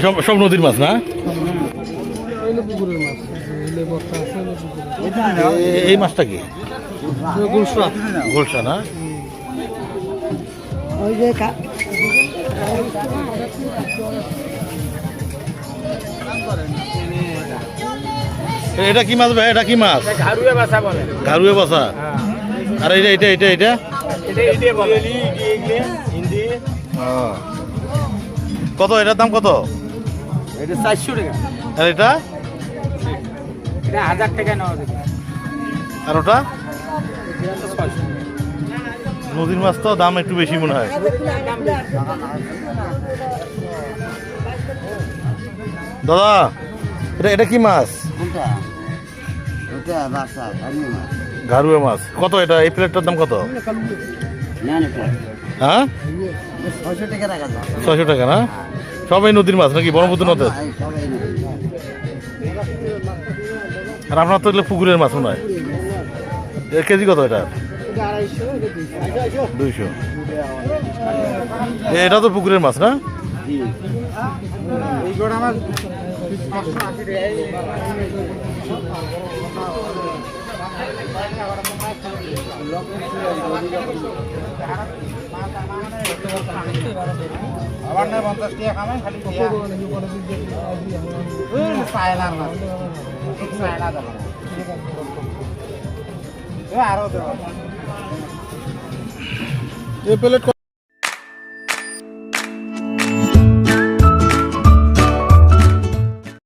সব সব নদীর মাছ না? এই মাছটা কি? গোলসা না? ওই যে এটা কি মাছ ভাই? এটা কি মাছ? ঘাড়ুয়ে বাসা বলে। ঘারুয়ে বসা আর এটা এটা এটা এটা। কত? এটার দাম কত? এটা চারশো টাকা। আর এটা? এটা হাজার টাকা নেওয়া যাবে। আর ওটা? নদীর মাছ তো দাম একটু বেশি মনে হয়। দাদা এটা এটা কি মাছ? ঘারুয়ে মাছ। কত এটা? এই প্লেটটার দাম কত? না না হ্যাঁ? ছয়শো টাকা রাখা ছয়শো টাকা না? সবাই নদীর মাছ নাকি? ব্রহ্মপুত্র নদীর। আর আপনার তো এগুলো পুকুরের মাছ মনে হয়। এর কেজি কত এটা? দুইশো। এটা তো পুকুরের মাছ না? আমার নয় পঞ্চাশ টাকা খাবে খালি সায়লার মাছ। সায়লা দেবো। আরও দেবো। এই প্লেট